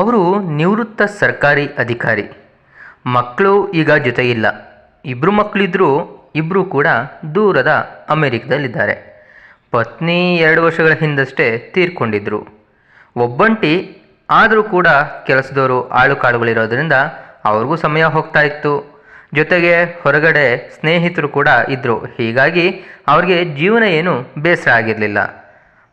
ಅವರು ನಿವೃತ್ತ ಸರ್ಕಾರಿ ಅಧಿಕಾರಿ. ಮಕ್ಕಳು ಈಗ ಜೊತೆಗಿಲ್ಲ ಇಬ್ಬರು ಮಕ್ಕಳಿದ್ರೂ ಇಬ್ಬರು ಕೂಡ ದೂರದ ಅಮೆರಿಕದಲ್ಲಿದ್ದಾರೆ. ಪತ್ನಿ ಎರಡು ವರ್ಷಗಳ ಹಿಂದಷ್ಟೇ ತೀರ್ಕೊಂಡಿದ್ರು. ಒಬ್ಬಂಟಿ ಆದರೂ ಕೂಡ ಕೆಲಸದವರು ಆಳು ಕಾಳುಗಳಿರೋದ್ರಿಂದ ಅವ್ರಿಗೂ ಸಮಯ ಹೋಗ್ತಾ ಇತ್ತು. ಜೊತೆಗೆ ಹೊರಗಡೆ ಸ್ನೇಹಿತರು ಕೂಡ ಇದ್ದರು ಹೀಗಾಗಿ ಅವ್ರಿಗೆ ಜೀವನ ಏನು ಬೇಸರ ಆಗಿರಲಿಲ್ಲ.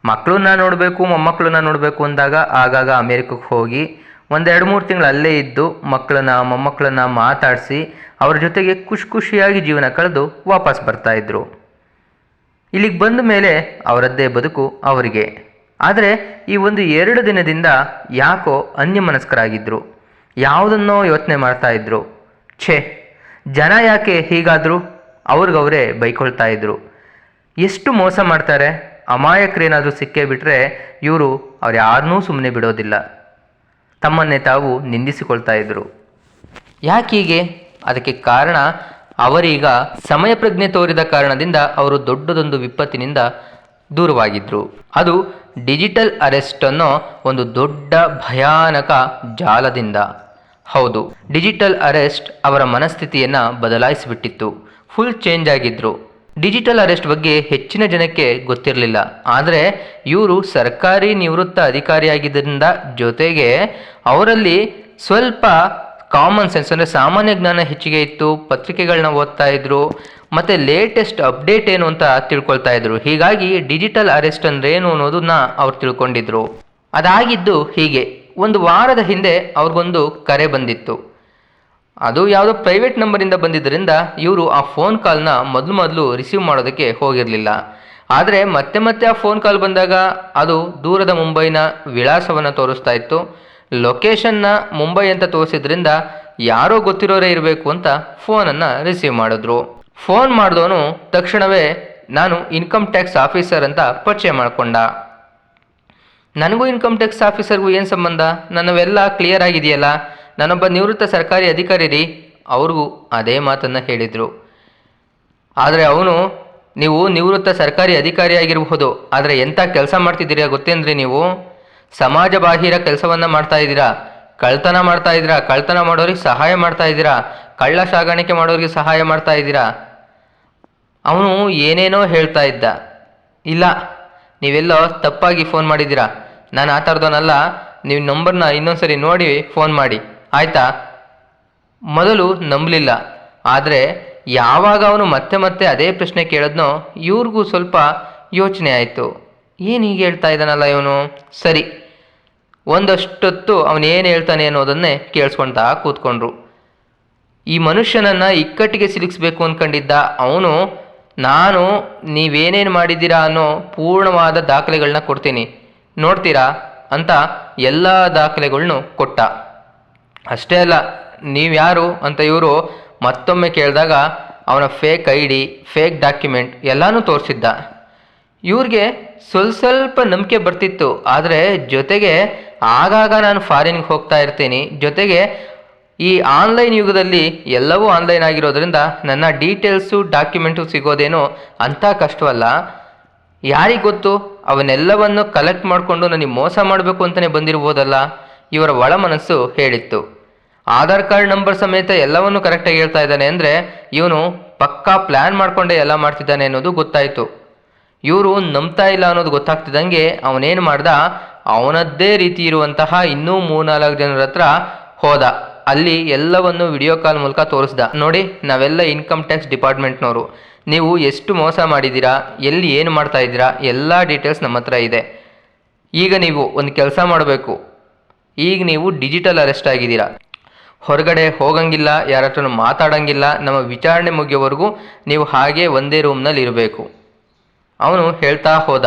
ಮಕ್ಕಳನ್ನ ನೋಡಬೇಕು ಮೊಮ್ಮಕ್ಕಳನ್ನ ನೋಡಬೇಕು ಅಂದಾಗ ಆಗಾಗ ಅಮೇರಿಕಕ್ಕೆ ಹೋಗಿ ಒಂದೆರಡು ಮೂರು ತಿಂಗಳು ಅಲ್ಲೇ ಇದ್ದು ಮಕ್ಕಳನ್ನ ಮೊಮ್ಮಕ್ಕಳನ್ನ ಮಾತಾಡಿಸಿ ಅವ್ರ ಜೊತೆಗೆ ಖುಷಿ ಖುಷಿಯಾಗಿ ಜೀವನ ಕಳೆದು ವಾಪಸ್ ಬರ್ತಾ ಇದ್ರು. ಇಲ್ಲಿಗೆ ಬಂದ ಮೇಲೆ ಅವರದ್ದೇ ಬದುಕು ಅವರಿಗೆ. ಆದರೆ ಈ ಒಂದು ಎರಡು ದಿನದಿಂದ ಯಾಕೋ ಅನ್ಯಮನಸ್ಕರಾಗಿದ್ದರು ಯಾವುದನ್ನೋ ಯೋಚನೆ ಮಾಡ್ತಾ ಇದ್ರು. ಛೇ, ಜನ ಯಾಕೆ ಹೀಗಾದರೂ ಅವ್ರಿಗವರೇ ಬೈಕೊಳ್ತಾ ಇದ್ರು. ಎಷ್ಟು ಮೋಸ ಮಾಡ್ತಾರೆ? ಅಮಾಯಕರೇನಾದರೂ ಸಿಕ್ಕೇ ಬಿಟ್ಟರೆ ಇವರು ಅವ್ರು ಯಾರನ್ನೂ ಸುಮ್ಮನೆ ಬಿಡೋದಿಲ್ಲ. ತಮ್ಮನ್ನೇ ತಾವು ನಿಂದಿಸಿಕೊಳ್ತಾ ಇದ್ರು. ಯಾಕೀಗೆ ಅದಕ್ಕೆ ಕಾರಣ ಅವರೀಗ ಸಮಯ ಪ್ರಜ್ಞೆ ತೋರಿದ ಕಾರಣದಿಂದ ಅವರು ದೊಡ್ಡದೊಂದು ವಿಪತ್ತಿನಿಂದ ದೂರವಾಗಿದ್ದರು ಅದು ಡಿಜಿಟಲ್ ಅರೆಸ್ಟ್ ಅನ್ನೋ ಒಂದು ದೊಡ್ಡ ಭಯಾನಕ ಜಾಲದಿಂದ. ಹೌದು, ಡಿಜಿಟಲ್ ಅರೆಸ್ಟ್ ಅವರ ಮನಸ್ಥಿತಿಯನ್ನು ಬದಲಾಯಿಸಿಬಿಟ್ಟಿತ್ತು. ಫುಲ್ ಚೇಂಜ್ ಆಗಿದ್ರು. ಡಿಜಿಟಲ್ ಅರೆಸ್ಟ್ ಬಗ್ಗೆ ಹೆಚ್ಚಿನ ಜನಕ್ಕೆ ಗೊತ್ತಿರಲಿಲ್ಲ. ಆದರೆ ಇವರು ಸರ್ಕಾರಿ ನಿವೃತ್ತ ಅಧಿಕಾರಿಯಾಗಿದ್ದರಿಂದ ಜೊತೆಗೆ ಅವರಲ್ಲಿ ಸ್ವಲ್ಪ ಕಾಮನ್ ಸೆನ್ಸ್ ಅಂದರೆ ಸಾಮಾನ್ಯ ಜ್ಞಾನ ಹೆಚ್ಚಿಗೆ ಇತ್ತು ಪತ್ರಿಕೆಗಳನ್ನ ಓದ್ತಾ ಇದ್ರು, ಮತ್ತು ಲೇಟೆಸ್ಟ್ ಅಪ್ಡೇಟ್ ಏನು ಅಂತ ತಿಳ್ಕೊಳ್ತಾ ಇದ್ರು. ಹೀಗಾಗಿ ಡಿಜಿಟಲ್ ಅರೆಸ್ಟ್ ಅಂದ್ರೆ ಏನು ಅನ್ನೋದನ್ನ ಅವ್ರು ತಿಳ್ಕೊಂಡಿದ್ರು. ಅದಾಗಿದ್ದು ಹೀಗೆ. ಒಂದು ವಾರದ ಹಿಂದೆ ಅವ್ರಿಗೊಂದು ಕರೆ ಬಂದಿತ್ತು. ಅದು ಯಾವುದೋ ಪ್ರೈವೇಟ್ ನಂಬರಿಂದ ಬಂದಿದ್ದರಿಂದ ಇವರು ಆ ಫೋನ್ ಕಾಲ್ನ ಮೊದಲು ಮೊದಲು ರಿಸೀವ್ ಮಾಡೋದಕ್ಕೆ ಹೋಗಿರಲಿಲ್ಲ. ಆದರೆ ಮತ್ತೆ ಮತ್ತೆ ಆ ಫೋನ್ ಕಾಲ್ ಬಂದಾಗ ಅದು ದೂರದ ಮುಂಬೈನ ವಿಳಾಸವನ್ನು ತೋರಿಸ್ತಾ ಇತ್ತು. ಲೊಕೇಶನ್ನ ಮುಂಬೈ ಅಂತ ತೋರಿಸಿದ್ರಿಂದ ಯಾರೋ ಗೊತ್ತಿರೋರೇ ಇರಬೇಕು ಅಂತ ಫೋನನ್ನು ರಿಸೀವ್ ಮಾಡಿದ್ರು. ಫೋನ್ ಮಾಡಿದವನು ತಕ್ಷಣವೇ ನಾನು ಇನ್ಕಮ್ ಟ್ಯಾಕ್ಸ್ ಆಫೀಸರ್ ಅಂತ ಪರಿಚಯ ಮಾಡಿಕೊಂಡ. ನನಗೂ ಇನ್ಕಮ್ ಟ್ಯಾಕ್ಸ್ ಆಫೀಸರ್ಗೂ ಏನು ಸಂಬಂಧ? ನನ್ನವೆಲ್ಲ ಕ್ಲಿಯರ್ ಆಗಿದೆಯಲ್ಲ? ನಾನೊಬ್ಬ ನಿವೃತ್ತ ಸರ್ಕಾರಿ ಅಧಿಕಾರಿ ರೀ ಅವ್ರಿಗೂ ಅದೇ ಮಾತನ್ನು ಹೇಳಿದರು. ಆದರೆ ಅವನು, ನೀವು ನಿವೃತ್ತ ಸರ್ಕಾರಿ ಅಧಿಕಾರಿ ಆಗಿರಬಹುದು, ಆದರೆ ಎಂಥ ಕೆಲಸ ಮಾಡ್ತಿದ್ದೀರಾ ಗೊತ್ತೇನ್ರಿ ನೀವು? ಸಮಾಜ ಬಾಹಿರ ಕೆಲಸವನ್ನ ಮಾಡ್ತಾ ಇದ್ದೀರಾ? ಕಳ್ತನ ಮಾಡ್ತಾ ಇದ್ದೀರಾ? ಕಳ್ತನ ಮಾಡೋರಿಗೆ ಸಹಾಯ ಮಾಡ್ತಾ ಇದ್ದೀರಾ? ಕಳ್ಳ ಸಾಗಾಣಿಕೆ ಮಾಡೋರಿಗೆ ಸಹಾಯ ಮಾಡ್ತಾ ಇದ್ದೀರಾ? ಅವನು ಏನೇನೋ ಹೇಳ್ತಾ ಇದ್ದ. ಇಲ್ಲ, ನೀವೆಲ್ಲೋ ತಪ್ಪಾಗಿ ಫೋನ್ ಮಾಡಿದ್ದೀರಾ? ನಾನು ಆ ಥರದವನಲ್ಲ ನೀವು ನಂಬರ್ನ ಇನ್ನೊಂದ್ಸರಿ ನೋಡಿ ಫೋನ್ ಮಾಡಿ. ಆಯ್ತಾ? ಮೊದಲು ನಂಬಲಿಲ್ಲ. ಆದರೆ ಯಾವಾಗ ಅವನು ಮತ್ತೆ ಮತ್ತೆ ಅದೇ ಪ್ರಶ್ನೆ ಕೇಳಿದ್ನೋ ಇವ್ರಿಗೂ ಸ್ವಲ್ಪ ಯೋಚನೆ ಆಯಿತು. ಏನು ಹೀಗೆ ಹೇಳ್ತಾ ಇದ್ದಾನಲ್ಲ ಇವನು? ಸರಿ. ಒಂದಷ್ಟೊತ್ತು ಅವನೇನು ಹೇಳ್ತಾನೆ ಅನ್ನೋದನ್ನೇ ಕೇಳಿಸ್ಕೊಳ್ತಾ ಕೂತ್ಕೊಂಡ್ರು. ಈ ಮನುಷ್ಯನನ್ನು ಇಕ್ಕಟ್ಟಿಗೆ ಸಿಲುಕಿಸ್ಬೇಕು ಅಂದ್ಕೊಂಡಿದ್ದ ಅವನು, ನಾನು ನೀವೇನೇನು ಮಾಡಿದ್ದೀರಾ ಅನ್ನೋ ಪೂರ್ಣವಾದ ದಾಖಲೆಗಳನ್ನ ಕೊಡ್ತೀನಿ. ನೋಡ್ತೀರಾ? ಅಂತ ಎಲ್ಲ ದಾಖಲೆಗಳ್ನು ಕೊಟ್ಟ. ಅಷ್ಟೇ ಅಲ್ಲ, ನೀವು ಯಾರು ಅಂತ ಇವರು ಮತ್ತೊಮ್ಮೆ ಕೇಳಿದಾಗ ಅವನ fake I D fake document ಎಲ್ಲನೂ ತೋರಿಸಿದ್ದ. ಇವ್ರಿಗೆ ಸ್ವಲ್ಪ ಸ್ವಲ್ಪ ನಂಬಿಕೆ ಬರ್ತಿತ್ತು, ಆದರೆ ಜೊತೆಗೆ ಆಗಾಗ ನಾನು ಫಾರಿನ್ಗೆ ಹೋಗ್ತಾ ಇರ್ತೀನಿ. ಜೊತೆಗೆ ಈ ಆನ್ಲೈನ್ ಯುಗದಲ್ಲಿ ಎಲ್ಲವೂ ಆನ್ಲೈನ್ ಆಗಿರೋದ್ರಿಂದ ನನ್ನ ಡೀಟೇಲ್ಸು ಡಾಕ್ಯುಮೆಂಟು ಸಿಗೋದೇನೋ ಅಂಥ ಕಷ್ಟವಲ್ಲ. ಯಾರಿಗೆ ಗೊತ್ತು? ಅವನ್ನೆಲ್ಲವನ್ನು ಕಲೆಕ್ಟ್ ಮಾಡಿಕೊಂಡು ನನಗೆ ಮೋಸ ಮಾಡಬೇಕು ಅಂತಲೇ ಬಂದಿರ್ಬೋದಲ್ಲ. ಇವರ ಒಳ ಮನಸ್ಸು ಹೇಳಿತ್ತು. ಆಧಾರ್ ಕಾರ್ಡ್ ನಂಬರ್ ಸಮೇತ ಎಲ್ಲವನ್ನು ಕರೆಕ್ಟಾಗಿ ಹೇಳ್ತಾ ಇದ್ದಾನೆ ಅಂದರೆ ಇವನು ಪಕ್ಕಾ ಪ್ಲ್ಯಾನ್ ಮಾಡಿಕೊಂಡೇ ಎಲ್ಲ ಮಾಡ್ತಿದ್ದಾನೆ ಅನ್ನೋದು ಗೊತ್ತಾಯಿತು. ಇವರು ನಂಬ್ತಾ ಇಲ್ಲ ಅನ್ನೋದು ಗೊತ್ತಾಗ್ತಿದ್ದಂಗೆ ಅವನೇನು ಮಾಡ್ದ? ಅವನದ್ದೇ ರೀತಿ ಇರುವಂತಹ ಇನ್ನೂ ಮೂರ್ನಾಲ್ಕು ಜನರ ಹತ್ರ ಹೋದ. ಅಲ್ಲಿ ಎಲ್ಲವನ್ನು ವಿಡಿಯೋ ಕಾಲ್ ಮೂಲಕ ತೋರಿಸ್ದ. ನೋಡಿ, ನಾವೆಲ್ಲ ಇನ್ಕಮ್ ಟ್ಯಾಕ್ಸ್ ಡಿಪಾರ್ಟ್ಮೆಂಟ್ನವರು ನೀವು ಎಷ್ಟು ಮೋಸ ಮಾಡಿದ್ದೀರಾ? ಎಲ್ಲಿ ಏನು ಮಾಡ್ತಾ ಇದ್ದೀರಾ? ಎಲ್ಲ ಡೀಟೇಲ್ಸ್ ನಮ್ಮ ಹತ್ರ ಇದೆ. ಈಗ ನೀವು ಒಂದು ಕೆಲಸ ಮಾಡಬೇಕು. ಈಗ ನೀವು ಡಿಜಿಟಲ್ ಅರೆಸ್ಟ್ ಆಗಿದ್ದೀರಾ. ಹೊರಗಡೆ ಹೋಗಂಗಿಲ್ಲ ಯಾರ ಹತ್ರನೂ ಮಾತಾಡಂಗಿಲ್ಲ, ನಮ್ಮ ವಿಚಾರಣೆ ಮುಗಿಯೋವರೆಗೂ ನೀವು ಹಾಗೆ ಒಂದೇ ರೂಮ್ನಲ್ಲಿ ಇರಬೇಕು. ಅವನು ಹೇಳ್ತಾ ಹೋದ,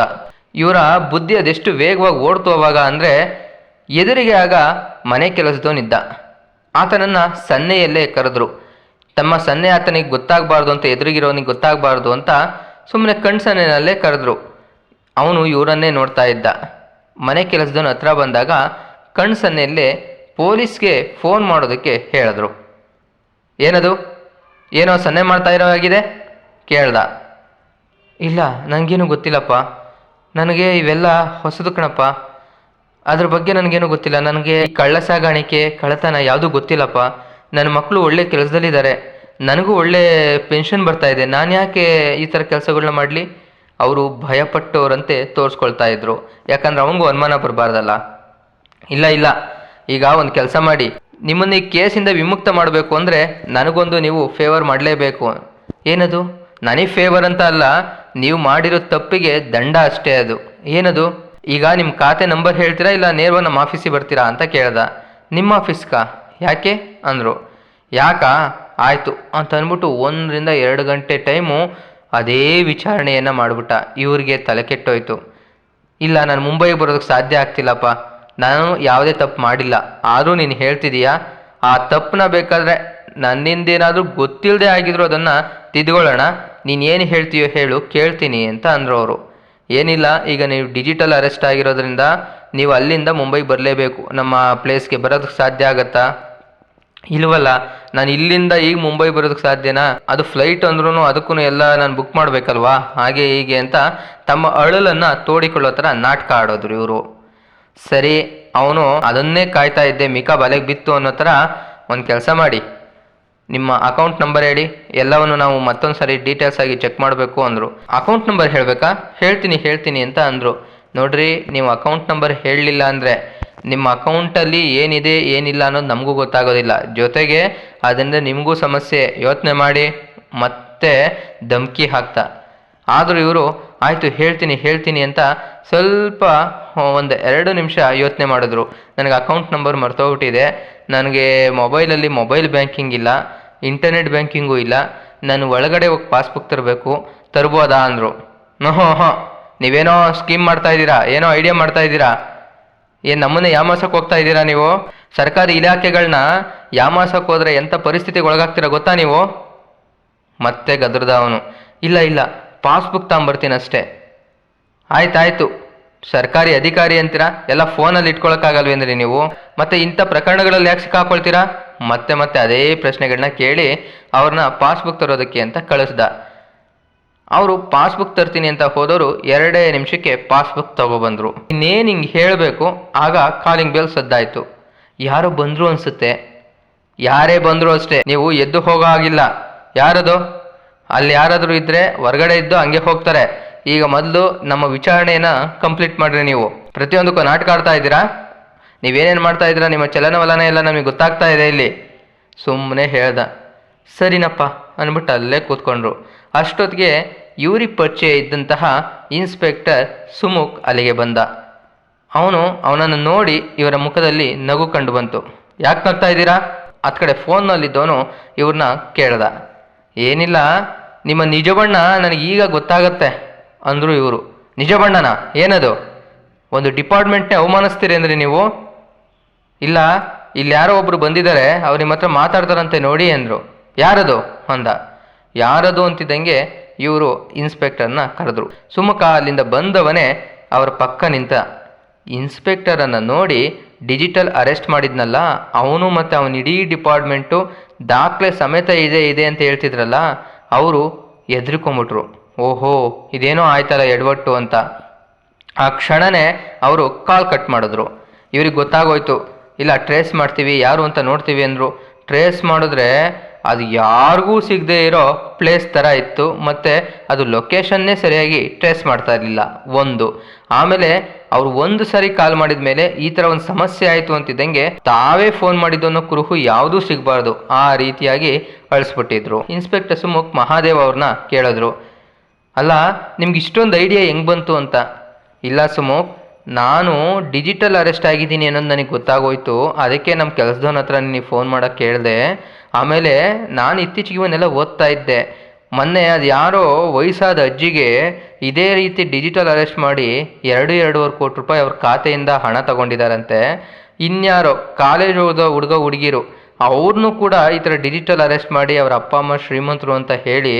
ಇವರ ಬುದ್ಧಿ ಅದೆಷ್ಟು ವೇಗವಾಗಿ ಓಡ್ತು ಅವಾಗ ಅಂದರೆ ಎದುರಿಗೆ ಆಗ ಮನೆ ಕೆಲಸದವನಿದ್ದ ಆತನನ್ನು ಸನ್ನೆಯಲ್ಲೇ ಕರೆದ್ರು. ತಮ್ಮ ಸನ್ನೆ ಆತನಿಗೆ ಗೊತ್ತಾಗಬಾರ್ದು ಅಂತ, ಎದುರಿಗಿರೋನಿಗೆ ಗೊತ್ತಾಗಬಾರ್ದು ಅಂತ ಸುಮ್ಮನೆ ಕಣ್ಸನ್ನೆನಲ್ಲೇ ಕರೆದ್ರು. ಅವನು ಇವರನ್ನೇ ನೋಡ್ತಾ ಇದ್ದ. ಮನೆ ಕೆಲಸದವನ ಹತ್ರ ಬಂದಾಗ ಕಣ್ಸನ್ನೆಯಲ್ಲೇ ಪೊಲೀಸ್ಗೆ ಫೋನ್ ಮಾಡೋದಕ್ಕೆ ಹೇಳಿದ್ರು. ಏನದು? ಏನೋ ಸನ್ನೆ ಮಾಡ್ತಾ ಇರೋ ಹಾಗಿದೆ? ಕೇಳ್ದ. ಇಲ್ಲ ನನಗೇನು ಗೊತ್ತಿಲ್ಲಪ್ಪ. ನನಗೆ ಇವೆಲ್ಲ ಹೊಸದು ಕಣಪ್ಪ. ಅದ್ರ ಬಗ್ಗೆ ನನಗೇನು ಗೊತ್ತಿಲ್ಲ. ನನಗೆ ಕಳ್ಳ ಸಾಗಾಣಿಕೆ ಕಳ್ಳತನ ಯಾವುದೂ ಗೊತ್ತಿಲ್ಲಪ್ಪ. ನನ್ನ ಮಕ್ಕಳು ಒಳ್ಳೆ ಕೆಲಸದಲ್ಲಿದ್ದಾರೆ. ನನಗೂ ಒಳ್ಳೆ ಪೆನ್ಷನ್ ಬರ್ತಾ ಇದೆ. ನಾನು ಯಾಕೆ ಈ ಥರ ಕೆಲಸಗಳನ್ನ ಮಾಡಲಿ? ಅವರು ಭಯಪಟ್ಟವರಂತೆ ತೋರಿಸ್ಕೊಳ್ತಾ ಇದ್ರು. ಯಾಕಂದ್ರೆ ಅವನಿಗೂ ಅನುಮಾನ ಬರಬಾರ್ದಲ್ಲ. ಇಲ್ಲ ಇಲ್ಲ. ಈಗ ಒಂದು ಕೆಲಸ ಮಾಡಿ. ನಿಮ್ಮನ್ನು ಈ ಕೇಸಿಂದ ವಿಮುಕ್ತ ಮಾಡಬೇಕು ಅಂದರೆ ನನಗೊಂದು ನೀವು ಫೇವರ್ ಮಾಡಲೇಬೇಕು. ಏನದು? ನನಗೆ ಫೇವರ್ ಅಂತ ಅಲ್ಲ, ನೀವು ಮಾಡಿರೋ ತಪ್ಪಿಗೆ ದಂಡ ಅಷ್ಟೇ ಅದು. ಏನದು? ಈಗ ನಿಮ್ಮ ಖಾತೆ ನಂಬರ್ ಹೇಳ್ತೀರಾ ಇಲ್ಲ ನೇರವಾಗಿ ನಮ್ಮ ಆಫೀಸಿಗೆ ಬರ್ತೀರಾ ಅಂತ ಕೇಳ್ದ. ನಿಮ್ಮ ಆಫೀಸ್ಗಾ? ಯಾಕೆ? ಅಂದರು. ಯಾಕ? ಆಯಿತು ಅಂತ ಅಂದ್ಬಿಟ್ಟು ಒಂದರಿಂದ ಎರಡು ಗಂಟೆ ಟೈಮು ಅದೇ ವಿಚಾರಣೆಯನ್ನು ಮಾಡಿಬಿಟ್ಟ. ಇವ್ರಿಗೆ ತಲೆ ಕೆಟ್ಟೋಯ್ತು. ಇಲ್ಲ, ನಾನು ಮುಂಬೈಗೆ ಬರೋದಕ್ಕೆ ಸಾಧ್ಯ ಆಗ್ತಿಲ್ಲಪ್ಪ. ನಾನು ಯಾವುದೇ ತಪ್ಪು ಮಾಡಿಲ್ಲ. ಆದರೂ ನೀನು ಹೇಳ್ತಿದೀಯಾ? ಆ ತಪ್ಪನ್ನ ಬೇಕಾದರೆ ನನ್ನಿಂದೇನಾದರೂ ಗೊತ್ತಿಲ್ಲದೆ ಆಗಿದ್ರು ಅದನ್ನು ತಿದ್ಕೊಳ್ಳೋಣ. ನೀನು ಏನು ಹೇಳ್ತೀಯೋ ಹೇಳು, ಕೇಳ್ತೀನಿ ಅಂತ ಅಂದರು ಅವರು ಏನಿಲ್ಲ, ಈಗ ನೀವು ಡಿಜಿಟಲ್ ಅರೆಸ್ಟ್ ಆಗಿರೋದ್ರಿಂದ ನೀವು ಅಲ್ಲಿಂದ ಮುಂಬೈಗೆ ಬರಲೇಬೇಕು. ನಮ್ಮ ಪ್ಲೇಸ್ಗೆ ಬರೋದಕ್ಕೆ ಸಾಧ್ಯ ಆಗತ್ತಾ? ಇಲ್ವಲ್ಲ, ನಾನು ಇಲ್ಲಿಂದ ಈಗ ಮುಂಬೈ ಬರೋದಕ್ಕೆ ಸಾಧ್ಯನಾ? ಅದು ಫ್ಲೈಟ್ ಅಂದ್ರೂ ಅದಕ್ಕೂ ಎಲ್ಲ ನಾನು ಬುಕ್ ಮಾಡಬೇಕಲ್ವಾ? ಹಾಗೆ ಹೀಗೆ ಅಂತ ತಮ್ಮ ಅಳಲನ್ನು ತೋಡಿಕೊಳ್ಳೋ ಥರ ನಾಟಕ ಆಡೋದ್ರು ಇವರು. ಸರಿ, ಅವನು ಅದನ್ನೇ ಕಾಯ್ತಾ ಇದ್ದೆ, ಮಿಕಾ ಬಲೆಗೆ ಬಿತ್ತು ಅನ್ನೋ ಥರ ಒಂದು ಕೆಲಸ ಮಾಡಿ. ನಿಮ್ಮ ಅಕೌಂಟ್ ನಂಬರ್ ಹೇಳಿ, ಎಲ್ಲವನ್ನು ನಾವು ಮತ್ತೊಂದು ಸರಿ ಡೀಟೇಲ್ಸ್ ಆಗಿ ಚೆಕ್ ಮಾಡಬೇಕು ಅಂದರು. ಅಕೌಂಟ್ ನಂಬರ್ ಹೇಳಬೇಕಾ? ಹೇಳ್ತೀನಿ ಹೇಳ್ತೀನಿ ಅಂತ ಅಂದರು. ನೋಡ್ರಿ, ನೀವು ಅಕೌಂಟ್ ನಂಬರ್ ಹೇಳಲಿಲ್ಲ ಅಂದರೆ ನಿಮ್ಮ ಅಕೌಂಟಲ್ಲಿ ಏನಿದೆ, ಏನಿಲ್ಲ ಅನ್ನೋದು ನಮಗೂ ಗೊತ್ತಾಗೋದಿಲ್ಲ. ಜೊತೆಗೆ, ಅದರಿಂದ ನಿಮಗೂ ಸಮಸ್ಯೆ. ಯೋಚನೆ ಮಾಡಿ, ಮತ್ತೆ ಧಮಕಿ ಹಾಕ್ತಾ. ಆದರೂ ಇವರು, ಆಯಿತು, ಹೇಳ್ತೀನಿ ಹೇಳ್ತೀನಿ ಅಂತ ಸ್ವಲ್ಪ ಒಂದು ಎರಡು ನಿಮಿಷ ಯೋಚನೆ ಮಾಡಿದ್ರು. ನನಗೆ ಅಕೌಂಟ್ ನಂಬರ್ ಮರ್ತೋಗ್ಬಿಟ್ಟಿದೆ. ನನಗೆ ಮೊಬೈಲಲ್ಲಿ ಮೊಬೈಲ್ ಬ್ಯಾಂಕಿಂಗ್ ಇಲ್ಲ, ಇಂಟರ್ನೆಟ್ ಬ್ಯಾಂಕಿಂಗೂ ಇಲ್ಲ. ನಾನು ಒಳಗಡೆ ಹೋಗಿ ಪಾಸ್ಬುಕ್ ತರಬೇಕು, ತರ್ಬೋದಾ ಅಂದರು. ಹ್ಞೂ ಹಾಂ ನೀವೇನೋ ಸ್ಕೀಮ್ ಮಾಡ್ತಾ ಇದ್ದೀರಾ, ಏನೋ ಐಡಿಯಾ ಮಾಡ್ತಾ ಇದ್ದೀರಾ? ಏನು ನಮ್ಮನ್ನೇ ಯಾಮಾಸಕ್ಕೆ ಹೋಗ್ತಾ ಇದ್ದೀರಾ ನೀವು? ಸರ್ಕಾರಿ ಇಲಾಖೆಗಳನ್ನ ಯಾಮಾಸಕ್ಕೆ ಹೋದರೆ ಎಂಥ ಪರಿಸ್ಥಿತಿಗೆ ಒಳಗಾಗ್ತೀರಾ ಗೊತ್ತಾ ನೀವು? ಮತ್ತೆ ಗದ್ರದ ಅವನು, ಇಲ್ಲ ಇಲ್ಲ ಪಾಸ್ಬುಕ್ ತಗೊಂಬರ್ತೀನಿ ಅಷ್ಟೇ ಆಯ್ತಾಯ್ತು. ಸರ್ಕಾರಿ ಅಧಿಕಾರಿ ಅಂತೀರಾ? ಎಲ್ಲ ಫೋನಲ್ಲಿ ಇಟ್ಕೊಳಕ್ಕಾಗಲ್ವೇನ್ರಿ ನೀವು? ಮತ್ತೆ ಇಂಥ ಪ್ರಕರಣಗಳಲ್ಲಿ ಯಾಕೆ ಸಿಕ್ಕಾಕೊಳ್ತೀರಾ? ಮತ್ತೆ ಮತ್ತೆ ಅದೇ ಪ್ರಶ್ನೆಗಳನ್ನ ಕೇಳಿ ಅವ್ರನ್ನ ಪಾಸ್ಬುಕ್ ತರೋದಕ್ಕೆ ಅಂತ ಕಳಿಸ್ದ. ಅವರು ಪಾಸ್ಬುಕ್ ತರ್ತೀನಿ ಅಂತ ಹೋದವರು ಎರಡೇ ನಿಮಿಷಕ್ಕೆ ಪಾಸ್ಬುಕ್ ತಗೊಬಂದ್ರು. ಇನ್ನೇನು ಹಿಂಗೆ ಹೇಳಬೇಕು? ಆಗ ಕಾಲಿಂಗ್ ಬೆಲ್ ಸದ್ದಾಯ್ತು. ಯಾರು ಬಂದ್ರು ಅನ್ಸುತ್ತೆ. ಯಾರೇ ಬಂದ್ರು ಅಷ್ಟೇ. ನೀವು ಎದ್ದು ಹೋಗೋ ಹಾಗಿಲ್ಲ. ಯಾರದು? ಅಲ್ಲಿ ಯಾರಾದರೂ ಇದ್ರೆ ಹೊರಗಡೆ ಇದ್ದು ಹಂಗೆ ಹೋಗ್ತಾರೆ. ಈಗ ಮೊದಲು ನಮ್ಮ ವಿಚಾರಣೆಯನ್ನು ಕಂಪ್ಲೀಟ್ ಮಾಡಿರಿ ನೀವು. ಪ್ರತಿಯೊಂದಕ್ಕೂ ನಾಟಕ ಆಡ್ತಾ ಇದ್ದೀರಾ? ನೀವೇನೇನು ಮಾಡ್ತಾ ಇದ್ದೀರಾ? ನಿಮ್ಮ ಚಲನವಲನ ಎಲ್ಲ ನಮಗೆ ಗೊತ್ತಾಗ್ತಾ ಇದೆ ಇಲ್ಲಿ. ಸುಮ್ಮನೆ ಹೇಳ್ದ. ಸರಿನಪ್ಪ ಅಂದ್ಬಿಟ್ಟು ಅಲ್ಲೇ ಕೂತ್ಕೊಂಡ್ರು. ಅಷ್ಟೊತ್ತಿಗೆ ಇವ್ರಿಗೆ ಪರಿಚಯ ಇದ್ದಂತಹ ಇನ್ಸ್ಪೆಕ್ಟರ್ ಸುಮುಖ್ ಅಲ್ಲಿಗೆ ಬಂದ. ಅವನು ಅವನನ್ನು ನೋಡಿ ಇವರ ಮುಖದಲ್ಲಿ ನಗು ಕಂಡು ಬಂತು. ಯಾಕೆ ನಗ್ತಾ ಇದ್ದೀರಾ? ಅತ್ ಕಡೆ ಫೋನ್ನಲ್ಲಿದ್ದವನು ಇವ್ರನ್ನ ಕೇಳ್ದ. ಏನಿಲ್ಲ ನಿಮ್ಮ ನಿಜ ಬಣ್ಣ ನನಗೆ ಗೊತ್ತಾಗತ್ತೆ ಅಂದರು ಇವರು. ನಿಜ ಬಣ್ಣನ ಏನದು? ಒಂದು ಡಿಪಾರ್ಟ್ಮೆಂಟ್ನೇ ಅವಮಾನಿಸ್ತೀರೇನ್ರಿ ನೀವು? ಇಲ್ಲ, ಇಲ್ಲಿ ಯಾರೋ ಒಬ್ಬರು ಬಂದಿದ್ದಾರೆ, ಅವ್ರು ನಿಮ್ಮ ಹತ್ರ ಮಾತಾಡ್ತಾರಂತೆ ನೋಡಿ ಅಂದರು. ಯಾರದು? ಅಂದ. ಯಾರದು ಅಂತಿದ್ದಂಗೆ ಇವರು ಇನ್ಸ್ಪೆಕ್ಟರ್ನ ಕರೆದ್ರು. ಸುಮುಖ ಅಲ್ಲಿಂದ ಬಂದವನೇ ಅವರ ಪಕ್ಕ ನಿಂತ. ಇನ್ಸ್ಪೆಕ್ಟರನ್ನು ನೋಡಿ ಡಿಜಿಟಲ್ ಅರೆಸ್ಟ್ ಮಾಡಿದ್ನಲ್ಲ, ಅವನು ಮತ್ತು ಅವನ ಇಡೀ ಡಿಪಾರ್ಟ್ಮೆಂಟು ದಾಖಲೆ ಸಮೇತ ಇದೆ ಇದೆ ಅಂತ ಹೇಳ್ತಿದ್ರಲ್ಲ ಅವರು ಎದ್ರಿಕೊಂಬಿಟ್ರು. ಓಹೋ, ಇದೇನೋ ಆಯ್ತಲ್ಲ ಎಡವಟ್ಟು ಅಂತ. ಆ ಕ್ಷಣನೇ ಅವರು ಕಾಲ್ ಕಟ್ ಮಾಡಿದ್ರು. ಇವ್ರಿಗೆ ಗೊತ್ತಾಗೋಯ್ತು, ಇಲ್ಲ, ಟ್ರೇಸ್ ಮಾಡ್ತೀವಿ, ಯಾರು ಅಂತ ನೋಡ್ತೀವಿ ಅಂದರು. ಟ್ರೇಸ್ ಮಾಡಿದ್ರೆ ಅದು ಯಾರಿಗೂ ಸಿಗದೆ ಇರೋ ಪ್ಲೇಸ್ ಥರ ಇತ್ತು, ಮತ್ತು ಅದು ಲೊಕೇಶನ್ನೇ ಸರಿಯಾಗಿ ಟ್ರೇಸ್ ಮಾಡ್ತಾ ಇರಲಿಲ್ಲ, ಒಂದು. ಆಮೇಲೆ ಅವ್ರು ಒಂದು ಸರಿ ಕಾಲ್ ಮಾಡಿದ ಮೇಲೆ ಈ ಥರ ಒಂದು ಸಮಸ್ಯೆ ಆಯಿತು ಅಂತಿದ್ದಂಗೆ ತಾವೇ ಫೋನ್ ಮಾಡಿದ್ದು ಅನ್ನೋ ಕುರುಹು ಯಾವುದೂ ಸಿಗಬಾರ್ದು, ಆ ರೀತಿಯಾಗಿ ಅಳಿಸ್ಬಿಟ್ಟಿದ್ರು. ಇನ್ಸ್ಪೆಕ್ಟರ್ ಸುಮುಖ್ ಮಹಾದೇವ್ ಅವ್ರನ್ನ ಕೇಳಿದ್ರು. ಅಲ್ಲ, ನಿಮ್ಗೆ ಇಷ್ಟೊಂದು ಐಡಿಯಾ ಹೆಂಗೆ ಬಂತು ಅಂತ? ಇಲ್ಲ ಸುಮುಖ್ ನಾನು ಡಿಜಿಟಲ್ ಅರೆಸ್ಟ್ ಆಗಿದ್ದೀನಿ ಅನ್ನೋದು ನನಗೆ ಗೊತ್ತಾಗೋಯ್ತು, ಅದಕ್ಕೆ ನಮ್ಮ ಕೆಲಸದವನ ಹತ್ರ ನೀವು ಫೋನ್ ಮಾಡೋಕ್ಕೆ ಕೇಳಿದೆ ಆಮೇಲೆ ನಾನು ಇತ್ತೀಚೆಗೆ ಇವನ್ನೆಲ್ಲ ಓದ್ತಾ ಇದ್ದೆ. ಮೊನ್ನೆ ಅದು ಯಾರೋ ವಯಸ್ಸಾದ ಅಜ್ಜಿಗೆ ಇದೇ ರೀತಿ ಡಿಜಿಟಲ್ ಅರೆಸ್ಟ್ ಮಾಡಿ ಎರಡು ಎರಡೂವರೆ ಕೋಟಿ ರೂಪಾಯಿ ಅವ್ರ ಖಾತೆಯಿಂದ ಹಣ ತಗೊಂಡಿದ್ದಾರಂತೆ. ಇನ್ಯಾರೋ ಕಾಲೇಜ್ ಓದೋ ಹುಡುಗ ಹುಡುಗಿರು ಅವ್ರನ್ನೂ ಕೂಡ ಈ ಥರ ಡಿಜಿಟಲ್ ಅರೆಸ್ಟ್ ಮಾಡಿ ಅವ್ರ ಅಪ್ಪ, ಅಮ್ಮ ಶ್ರೀಮಂತರು ಅಂತ ಹೇಳಿ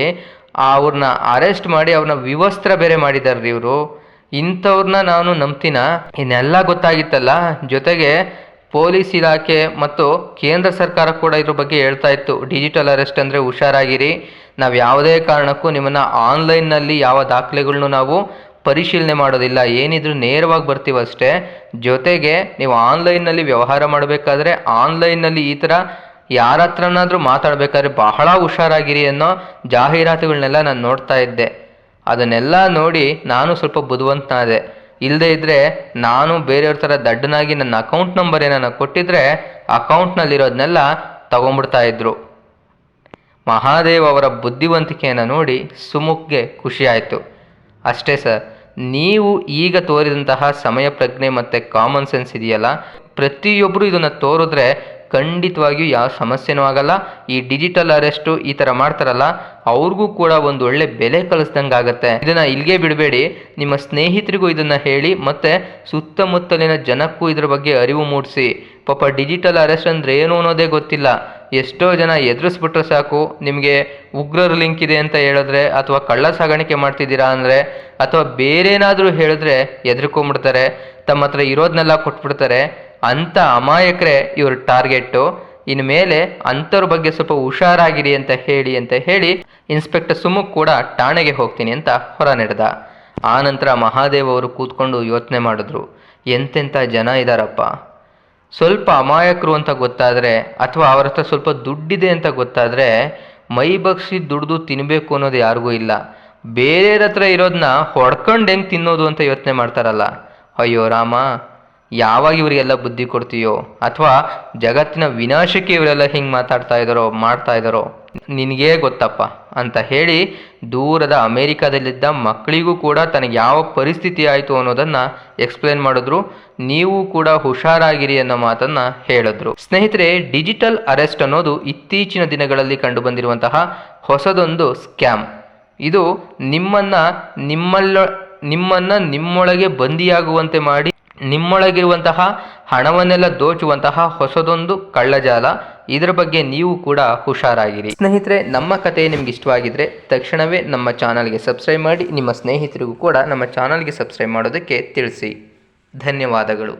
ಅವ್ರನ್ನ ಅರೆಸ್ಟ್ ಮಾಡಿ ಅವ್ರನ್ನ ವಿವಸ್ತ್ರ ಬೇರೆ ಮಾಡಿದಾರ್ರಿ ಇವರು. ಇಂಥವ್ರನ್ನ ನಾನು ನಂಬ್ತೀನ? ಇನ್ನೆಲ್ಲ ಗೊತ್ತಾಗಿತ್ತಲ್ಲ? ಜೊತೆಗೆ ಪೊಲೀಸ್ ಇಲಾಖೆ ಮತ್ತು ಕೇಂದ್ರ ಸರ್ಕಾರ ಕೂಡ ಇದ್ರ ಬಗ್ಗೆ ಹೇಳ್ತಾ ಇತ್ತು. ಡಿಜಿಟಲ್ ಅರೆಸ್ಟ್ ಅಂದರೆ ಹುಷಾರಾಗಿರಿ. ನಾವು ಯಾವುದೇ ಕಾರಣಕ್ಕೂ ನಿಮ್ಮನ್ನು ಆನ್ಲೈನ್ನಲ್ಲಿ ಯಾವ ದಾಖಲೆಗಳನ್ನು ನಾವು ಪರಿಶೀಲನೆ ಮಾಡೋದಿಲ್ಲ. ಏನಿದ್ರೂ ನೇರವಾಗಿ ಬರ್ತೀವಷ್ಟೇ ಜೊತೆಗೆ ನೀವು ಆನ್ಲೈನ್ನಲ್ಲಿ ವ್ಯವಹಾರ ಮಾಡಬೇಕಾದ್ರೆ ಆನ್ಲೈನ್ನಲ್ಲಿ ಈ ಥರ ಯಾರ ಹತ್ರನಾದರೂ ಮಾತಾಡಬೇಕಾದ್ರೆ ಬಹಳ ಹುಷಾರಾಗಿರಿ ಅನ್ನೋ ಜಾಹೀರಾತುಗಳನ್ನೆಲ್ಲ ನಾನು ನೋಡ್ತಾ ಇದ್ದೆ. ಅದನ್ನೆಲ್ಲ ನೋಡಿ ನಾನು ಸ್ವಲ್ಪ ಬುದ್ಧಿವಂತನಾದೆ. ಇಲ್ಲದೆ ಇದ್ದರೆ ನಾನು ಬೇರೆಯವ್ರ ಥರ ದಡ್ಡನಾಗಿ ನನ್ನ ಅಕೌಂಟ್ ನಂಬರ್ ಏನಾನ ಕೊಟ್ಟಿದ್ರೆ ಅಕೌಂಟ್ನಲ್ಲಿರೋದನ್ನೆಲ್ಲ ತಗೊಂಡ್ಬಿಡ್ತಾ ಇದ್ರು. ಮಹಾದೇವ್ ಅವರ ಬುದ್ಧಿವಂತಿಕೆಯನ್ನು ನೋಡಿ ಸುಮುಖ್ಗೆ ಖುಷಿಯಾಯಿತು ಅಷ್ಟೇ ಸರ್, ನೀವು ಈಗ ತೋರಿದಂತಹ ಸಮಯ ಪ್ರಜ್ಞೆ ಮತ್ತು ಕಾಮನ್ ಸೆನ್ಸ್ ಇದೆಯಲ್ಲ ಪ್ರತಿಯೊಬ್ಬರು ಇದನ್ನು ತೋರಿದ್ರೆ ಖಂಡಿತವಾಗಿಯೂ ಯಾವ ಸಮಸ್ಯೆನೂ ಆಗಲ್ಲ. ಈ ಡಿಜಿಟಲ್ ಅರೆಸ್ಟು ಈ ಥರ ಮಾಡ್ತಾರಲ್ಲ, ಅವ್ರಿಗೂ ಕೂಡ ಒಂದು ಒಳ್ಳೆ ಬೆಲೆ ಕಲಿಸ್ದಂಗೆ ಆಗುತ್ತೆ. ಇದನ್ನು ಇಲ್ಲಿಗೆ ಬಿಡಬೇಡಿ. ನಿಮ್ಮ ಸ್ನೇಹಿತರಿಗೂ ಇದನ್ನು ಹೇಳಿ, ಮತ್ತು ಸುತ್ತಮುತ್ತಲಿನ ಜನಕ್ಕೂ ಇದ್ರ ಬಗ್ಗೆ ಅರಿವು ಮೂಡಿಸಿ. ಪಾಪ ಡಿಜಿಟಲ್ ಅರೆಸ್ಟ್ ಅಂದರೆ ಏನು ಅನ್ನೋದೇ ಗೊತ್ತಿಲ್ಲ. ಎಷ್ಟೋ ಜನ ಎದುರಿಸ್ಬಿಟ್ರೆ ಸಾಕು. ನಿಮಗೆ ಉಗ್ರರ ಲಿಂಕ್ ಇದೆ ಅಂತ ಹೇಳಿದ್ರೆ, ಅಥವಾ ಕಳ್ಳ ಸಾಗಾಣಿಕೆ ಮಾಡ್ತಿದ್ದೀರಾ ಅಂದರೆ, ಅಥವಾ ಬೇರೇನಾದರೂ ಹೇಳಿದ್ರೆ ಎದುರ್ಕೊಂಬಿಡ್ತಾರೆ ತಮ್ಮ ಹತ್ರ ಇರೋದನ್ನೆಲ್ಲ ಕೊಟ್ಬಿಡ್ತಾರೆ ಅಂಥ ಅಮಾಯಕರೇ ಇವ್ರ ಟಾರ್ಗೆಟ್ಟು. ಇನ್ನು ಮೇಲೆ ಅಂಥವ್ರ ಬಗ್ಗೆ ಸ್ವಲ್ಪ ಹುಷಾರಾಗಿರಿ ಅಂತ ಹೇಳಿ ಅಂತ ಹೇಳಿ ಇನ್ಸ್ಪೆಕ್ಟರ್ ಸುಮುಖ್ ಕೂಡ ಠಾಣೆಗೆ ಹೋಗ್ತೀನಿ ಅಂತ ಹೊರ ನಡೆದ. ಆನಂತರ ಮಹಾದೇವ್ ಅವರು ಕೂತ್ಕೊಂಡು ಯೋಚನೆ ಮಾಡಿದ್ರು. ಎಂತೆಂಥ ಜನ ಇದ್ದಾರಪ್ಪ ಸ್ವಲ್ಪ ಅಮಾಯಕರು ಅಂತ ಗೊತ್ತಾದರೆ ಅಥವಾ ಅವ್ರ ಹತ್ರ ಸ್ವಲ್ಪ ದುಡ್ಡಿದೆ ಅಂತ ಗೊತ್ತಾದರೆ ಮೈ ಬಗ್ಸಿ ದುಡ್ದು ತಿನ್ನಬೇಕು ಅನ್ನೋದು ಯಾರಿಗೂ ಇಲ್ಲ. ಬೇರೆಯವ್ರ ಹತ್ರ ಇರೋದನ್ನ ಹೊಡ್ಕೊಂಡು ಹೆಂಗೆ ತಿನ್ನೋದು ಅಂತ ಯೋಚನೆ ಮಾಡ್ತಾರಲ್ಲ. ಅಯ್ಯೋ ರಾಮ. ಯಾವಾಗ ಇವರಿಗೆಲ್ಲ ಬುದ್ಧಿ ಕೊಡ್ತೀಯೋ ಅಥವಾ ಜಗತ್ತಿನ ವಿನಾಶಕ್ಕೆ ಇವರೆಲ್ಲ ಹಿಂಗೆ ಮಾತಾಡ್ತಾ ಇದ್ದಾರೋ, ಮಾಡ್ತಾ ಇದ್ದಾರೋ, ನಿನಗೇ ಗೊತ್ತಪ್ಪ ಅಂತ ಹೇಳಿ ದೂರದ ಅಮೇರಿಕಾದಲ್ಲಿದ್ದ ಮಕ್ಕಳಿಗೂ ಕೂಡ ತನಗೆ ಯಾವ ಪರಿಸ್ಥಿತಿ ಆಯಿತು ಅನ್ನೋದನ್ನು ಎಕ್ಸ್ಪ್ಲೇನ್ ಮಾಡಿದ್ರು. ನೀವು ಕೂಡ ಹುಷಾರಾಗಿರಿ ಅನ್ನೋ ಮಾತನ್ನು ಹೇಳಿದ್ರು. ಸ್ನೇಹಿತರೆ ಡಿಜಿಟಲ್ ಅರೆಸ್ಟ್ ಅನ್ನೋದು ಇತ್ತೀಚಿನ ದಿನಗಳಲ್ಲಿ ಕಂಡುಬಂದಿರುವಂತಹ ಹೊಸದೊಂದು ಸ್ಕ್ಯಾಮ್ ಇದು ನಿಮ್ಮನ್ನು ನಿಮ್ಮಲ್ಲ ನಿಮ್ಮನ್ನು ನಿಮ್ಮೊಳಗೆ ಬಂದಿಯಾಗುವಂತೆ ಮಾಡಿ ನಿಮ್ಮೊಳಗಿರುವಂತಹ ಹಣವನ್ನೆಲ್ಲ ದೋಚುವಂತಹ ಹೊಸದೊಂದು ಕಳ್ಳಜಾಲ, ಇದರ ಬಗ್ಗೆ ನೀವು ಕೂಡ ಹುಷಾರಾಗಿರಿ. ಸ್ನೇಹಿತರೆ, ನಮ್ಮ ಕಥೆ ನಿಮ್ಗೆ ಇಷ್ಟವಾಗಿದ್ರೆ ತಕ್ಷಣವೇ ನಮ್ಮ ಚಾನಲ್ಗೆ ಸಬ್ಸ್ಕ್ರೈಬ್ ಮಾಡಿ, ನಿಮ್ಮ ಸ್ನೇಹಿತರಿಗೂ ಕೂಡ ನಮ್ಮ ಚಾನಲ್ಗೆ ಸಬ್ಸ್ಕ್ರೈಬ್ ಮಾಡೋದಕ್ಕೆ ತಿಳಿಸಿ. ಧನ್ಯವಾದಗಳು.